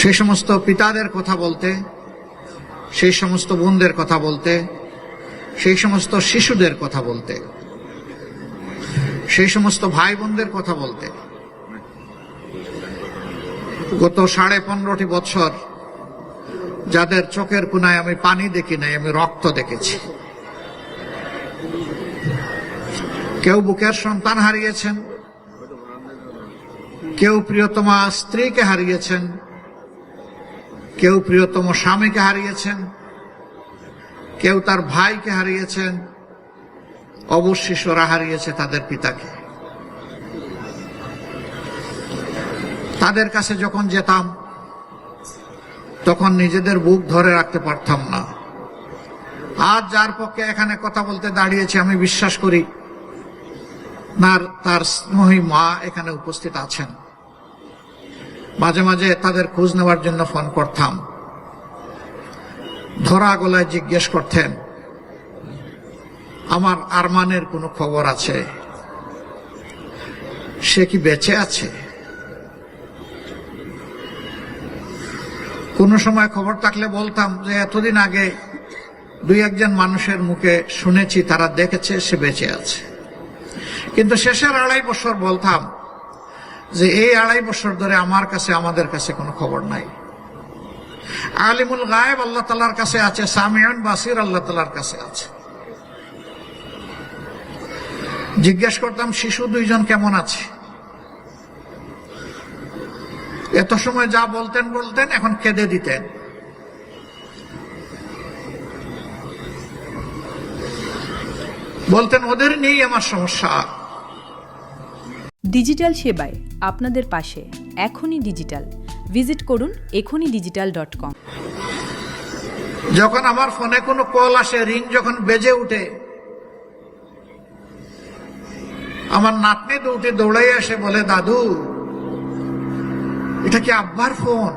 সেই সমস্ত পিতাদের কথা বলতে সেই সমস্ত বোনদের কথা বলতে সেই সমস্ত শিশুদের কথা বলতে সেই সমস্ত ভাই বোনদের কথা বলতে। গত সাড়ে পনেরোটি বছর যাদের চোখের কোনায় আমি পানি দেখি নাই, আমি রক্ত দেখেছি। কেউ বুকের সন্তান হারিয়েছেন, কেউ প্রিয়তমা স্ত্রীকে হারিয়েছেন কেউ প্রিয়তম স্বামীকে হারিয়েছেন, কেউ তার ভাইকে হারিয়েছেন, অবশিষ্টরা হারিয়েছে তাদের পিতাকে। তাদের কাছে যখন যেতাম, তখন নিজেদের বুক ধরে রাখতে পারতাম না। আজ যার পক্ষে এখানে কথা বলতে দাঁড়িয়েছি, আমি বিশ্বাস করি, তার স্নেহী মা এখানে উপস্থিত আছেন। মাঝে মাঝে তাদের খোঁজ নেওয়ার জন্য ফোন করতাম। ধরা গলায় জিজ্ঞেস করতেন, আমার আরমানের কোনো খবর আছে? সে কি বেঁচে আছে? কোনো সময় খবর থাকলে বলতাম যে, এতদিন আগে দুই একজন মানুষের মুখে শুনেছি, তারা দেখেছে সে বেঁচে আছে। কিন্তু শেষের আড়াই বছর বলতাম যে এই আড়াই বছর ধরে আমার কাছে, আমাদের কাছে কোনো খবর নাই। আলিমুল গায়েব আল্লাহ তালার কাছে আছে সামিয়ান বাসির আল্লাহ তালার কাছে আছে। জিজ্ঞেস করতাম, শিশু দুইজন কেমন আছে? এত সময় যা বলতেন বলতেন, এখন কেঁদে দিতেন। বলতেন, ওদের নিয়েই আমার সমস্যা। ডিজিটাল সেবায় আপনাদের পাশে এখনই ডিজিটাল। ভিজিট করুন এখনই ডিজিটাল ডট কম যখন আমার ফোনে কোনো কল আসে, রিং যখন বেজে উঠে, আমার নাতনি দুটি দৌড়াই আসে, বলে, দাদু, এটা কি আব্বার ফোন?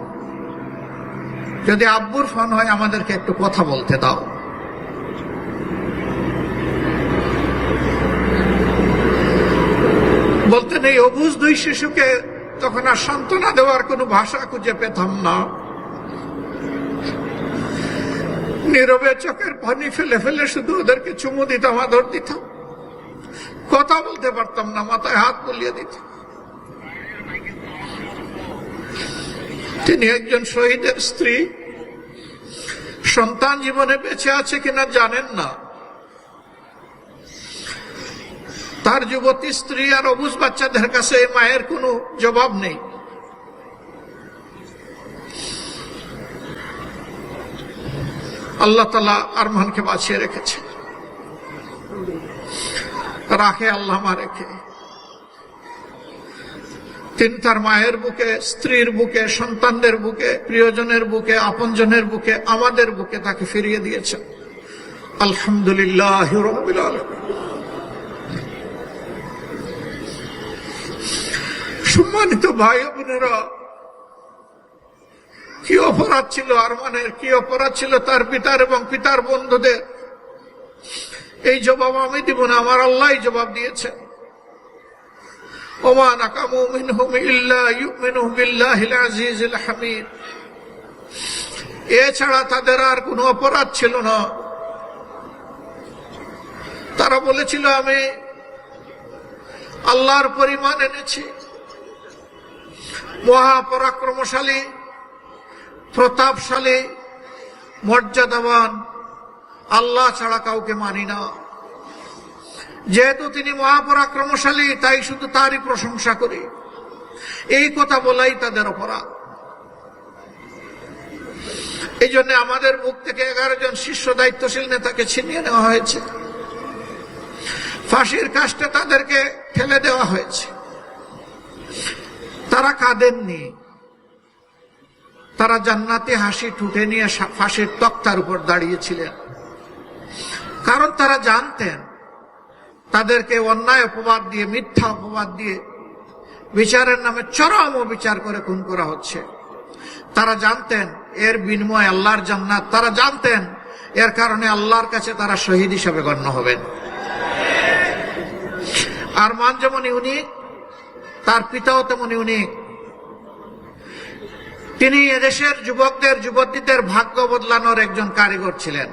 যদি আব্বুর ফোন হয়, আমাদেরকে একটু কথা বলতে দাও। নেই অবুজ দুই শিশুকে তখন আর সান্ত্বনা দেওয়ার কোনো ভাষা খুঁজে পেতাম না। নীরবে চোখের পানি ফেলে ফেলে শুধু ওদেরকে চুমু দিতাম, আদর দিতাম। কথা বলতে পারতাম না, মাথায় হাত বলিয়ে দিতাম। তিনি একজন শহীদের স্ত্রী। সন্তান জীবনে বেঁচে আছে কিনা জানেন না। তার যুবতী স্ত্রী আর অবুজ বাচ্চাদের কাছে মায়ের কোনো জবাব নেই। আল্লাহ তালা আরমানকে বাঁচিয়ে রেখেছে রাখে আল্লাহ মা রেখে তিনি তার মায়ের বুকে, স্ত্রীর বুকে, সন্তানদের বুকে, প্রিয়জনের বুকে, আপনজনের বুকে, আমাদের বুকে তাকে ফিরিয়ে দিয়েছেন। আলহামদুলিল্লাহ সম্মানিত ভাই বোনেরা, কি অপরাধ ছিল আরমানের, কি অপরাধ ছিল তার পিতার এবং পিতার বন্ধুদের? এই জবাব আমি দিব না, আমার আল্লাহ জবাব আজিজিল হামিদ। এছাড়া তাদের আর কোনো অপরাধ ছিল না। তারা বলেছিল, আমি আল্লাহর পরিমাণ এনেছি। মহাপরাক্রমশালী, প্রতাপশালী, মর্যাদাবান, আল্লাহ ছাড়া কাউকে মানি না। যেহেতু তিনি মহাপরাক্রমশালী, তাই শুধু তারই প্রশংসা করি। এই কথা বলাই তাদের অপরাধ। এই জন্য আমাদের মুখ থেকে এগারো জন শীর্ষ দায়িত্বশীল নেতাকে ছিনিয়ে নেওয়া হয়েছে। ফাঁসির কাজটা তাদেরকে ফেলে দেওয়া হয়েছে। তারা কাঁদেননি। তারা জান্নাতে হাসি ঠুটে নিয়ে ফাঁসির তক্তার উপর দাঁড়িয়েছিলেন। কারণ তারা জানতেন, তাদেরকে অন্যায় অপবাদ দিয়ে, মিথ্যা অপবাদ দিয়ে বিচারের নামে চরম বিচার করে খুন করা হচ্ছে। তারা জানতেন, এর বিনিময় আল্লাহর জান্নাত। তারা জানতেন, এর কারণে আল্লাহর কাছে তারা শহীদ হিসাবে গণ্য হবেন। আর মান যেমন ইউনিক তার পিতাও তেমন ইউনিক তিনি এদেশের যুবকদের যুবতীদের ভাগ্য বদলানোর একজন কারিগর ছিলেন।